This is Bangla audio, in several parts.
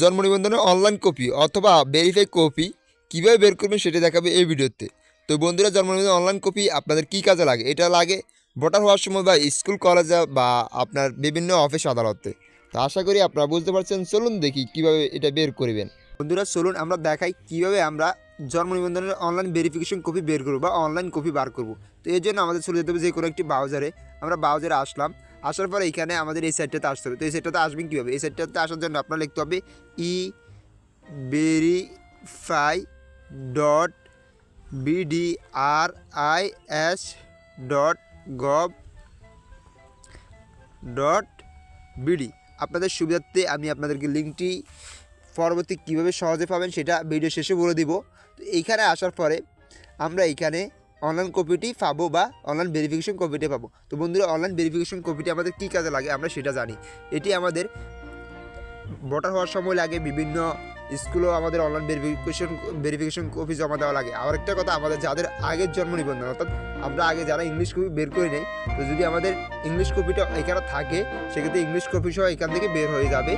জন্ম নিবন্ধনের অনলাইন কপি অথবা ভেরিফাই কপি কীভাবে বের করবেন সেটা দেখাবে এই ভিডিওতে। তো বন্ধুরা, জন্ম নিবন্ধন অনলাইন কপি আপনাদের কী কাজে লাগে? এটা লাগে ভোটার হওয়ার সময় বা স্কুল কলেজে বা আপনার বিভিন্ন অফিস আদালতে। তো আশা করি আপনারা বুঝতে পারছেন। চলুন দেখি কীভাবে এটা বের করবেন। বন্ধুরা, চলুন আমরা দেখাই কীভাবে আমরা জন্ম নিবন্ধনের অনলাইন ভেরিফিকেশন কপি বের করব বা অনলাইন কপি বার করব। তো এর জন্য আমাদের চলে যেতে হবে যে কোনো একটি ব্রাউজারে আমরা ব্রাউজারে আসলাম। আসার পরে এখানে আমাদের এই সাইটটাতে আসতে হবে। তো এই সাইটটাতে আসবেন কীভাবে? এই সাইটটাতে আসার জন্য আপনার লিখতে হবে e verify dot BDRIS dot gov dot BD আপনাদের সুবিধার্থে আমি আপনাদেরকে লিঙ্কটি পরবর্তী কীভাবে সহজে পাবেন সেটা ভিডিও শেষে বলে দিব। তো এইখানে আসার পরে আমরা এইখানে অনলাইন কপিটি পাবো বা অনলাইন ভেরিফিকেশন কপিটি পাবো। তো বন্ধুরা অনলাইন ভেরিফিকেশন কপিটি আমাদের কী কাজে লাগে আমরা সেটা জানি। এটি আমাদের ভোটার হওয়ার সময় লাগে, বিভিন্ন স্কুলেও আমাদের অনলাইন ভেরিফিকেশন ভেরিফিকেশন কপি জমা দেওয়া লাগে। আর একটা কথা, আমাদের যাদের আগের জন্ম নিবন্ধন, অর্থাৎ আমরা আগে যারা ইংলিশ কপি বের করে নেই, তো যদি আমাদের ইংলিশ কপিটা এখানে থাকে, সেক্ষেত্রে ইংলিশ কপি সহ এখান থেকে বের হয়ে যাবে।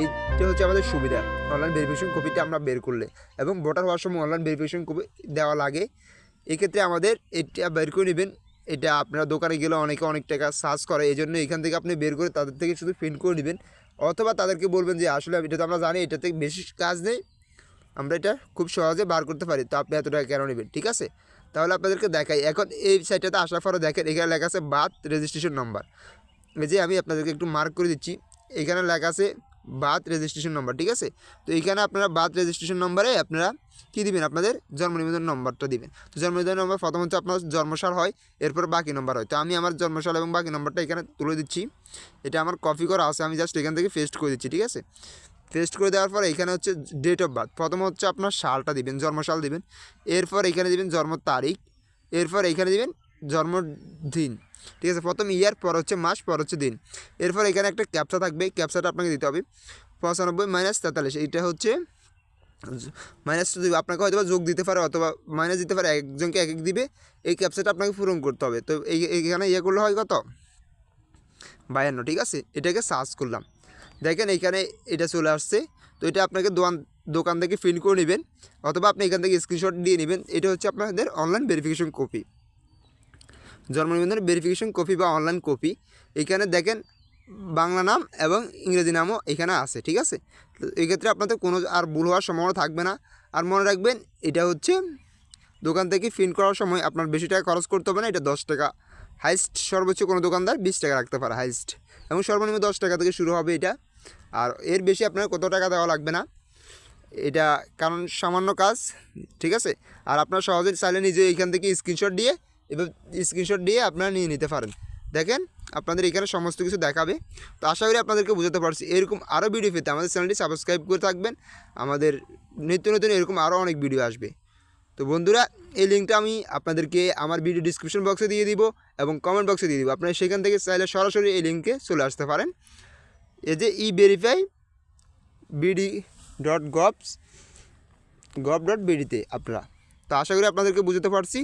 এইটা হচ্ছে আমাদের সুবিধা। অনলাইন ভেরিফিকেশন কপিটা আমরা বের করলে এবং ভোটার হওয়ার সময় অনলাইন ভেরিফিকেশন কপি দেওয়া লাগে। এক্ষেত্রে আমাদের এটা বের করে নেবেন। এটা আপনারা দোকানে গেলে অনেকে অনেক টাকা সার্চ করে এই জন্য এখান থেকে আপনি বের করে তাদের থেকে শুধু প্রিন্ট করে নেবেন। অথবা তাদেরকে বলবেন যে, আসলে এটা তো আমরা জানি, এটা থেকে বেশি কাজ নেই। আমরা এটা খুব সহজে বার করতে পারি। তো আপনি এত টাকা কেন নেবেন? ঠিক আছে? তাহলে আপনাদেরকে দেখাই। এখন এই সাইটটাতে আসার পরে দেখেন, এখানে লেখা আছে বাথ রেজিস্ট্রেশন নাম্বার যে আমি আপনাদেরকে একটু মার্ক করে দিচ্ছি। এখানে লেখা আছে বাথ রেজিস্ট্রেশন নম্বর ঠিক আছে? তো এইখানে আপনারা বাথ রেজিস্ট্রেশন নম্বরে আপনারা কী দিবেন? আপনাদের জন্ম নিবন্ধন নম্বরটা দিবেন। তো জন্ম নিবন্ধন নম্বর প্রথম হচ্ছে আপনার জন্মসাল হয়, এরপর বাকি নম্বর হয়। তো আমি আমার জন্মসাল এবং বাকি নম্বরটা এখানে তুলে দিচ্ছি। এটা আমার কপি করা আছে, আমি জাস্ট এখান থেকে পেস্ট করে দিচ্ছি, ঠিক আছে? পেস্ট করে দেওয়ার পর এখানে হচ্ছে ডেট অফ বার্থ প্রথম হচ্ছে আপনার সালটা দিবেন, জন্মসাল দিবেন। এরপর এখানে দিবেন জন্ম তারিখ, এরপর এখানে দিবেন জন্মদিন। ঠিক আছে, প্রথম ইয়ার, পর হচ্ছে মাস, পর হচ্ছে দিন। এরপর এখানে একটা ক্যাপসা থাকবে ক্যাপসাটা আপনাকে দিতে হবে পঁচানব্বই মাইনাস তেতাল্লিশ, এইটা হচ্ছে মাইনাস আপনাকে হয়তোবা যোগ দিতে পারে অথবা মাইনাস দিতে পারে, একজনকে এক এক দিবে, এই ক্যাপসাটা আপনাকে পূরণ করতে হবে। তো এই, এইখানে ইয়ে করলে হয় কত? বায়ান্ন, ঠিক আছে? এটাকে সার্চ করলাম। দেখেন এইখানে এটা চলে আসছে, তো এটা আপনাকে দোকান দোকান থেকে প্রিন্ট করে নেবেন, অথবা আপনি এখান থেকে স্ক্রিনশট দিয়ে নেবেন। এটা হচ্ছে আপনাদের অনলাইন ভেরিফিকেশন কপি জন্ম নিবন্ধনের ভেরিফিকেশন কপি বা অনলাইন কপি এখানে দেখেন বাংলা নাম এবং ইংরেজি নামও এখানে আছে, ঠিক আছে? তো এক্ষেত্রে আপনাদের কোনো আর ভুল হওয়ার সম্ভাবনা থাকবে না। আর মনে রাখবেন, এটা হচ্ছে দোকান থেকে প্রিন্ট করার সময় আপনার বেশি টাকা খরচ করতে হবে না, এটা দশ টাকা। হাইস্ট সর্বোচ্চ কোনো দোকানদার বিশ টাকা রাখতে পারে হাইস্ট এবং সর্বনিম্ন দশ টাকা থেকে শুরু হবে এটা। আর এর বেশি আপনার কত টাকা দেওয়া লাগবে না। এটা কারণ সামান্য কাজ, ঠিক আছে? আর আপনার সহজে চাইলে নিজে এইখান থেকে স্ক্রিনশট দিয়ে এবার স্ক্রিনশট দিয়ে আপনারা নিয়ে নিতে পারেন। দেখেন, আপনাদের এখানে সমস্ত কিছু দেখাবে। তো আশা করি আপনাদেরকে বুঝাতে পারছি। এরকম আরও ভিডিও পেতে আমাদের চ্যানেলটি সাবস্ক্রাইব করে থাকবেন। আমাদের নিত্য নতুন এরকম আরও অনেক ভিডিও আসবে। তো বন্ধুরা, এই লিঙ্কটা আমি আপনাদেরকে আমার ভিডিও ডিসক্রিপশন বক্সে দিয়ে দিব এবং কমেন্ট বক্সে দিয়ে দিব। আপনারা সেখান থেকে চাইলে সরাসরি এই লিঙ্কে চলে আসতে পারেন। এই যে e verify BD dot govs gov dot বিডিতে আপনারা। তো আশা করি আপনাদেরকে বুঝতে পারছি।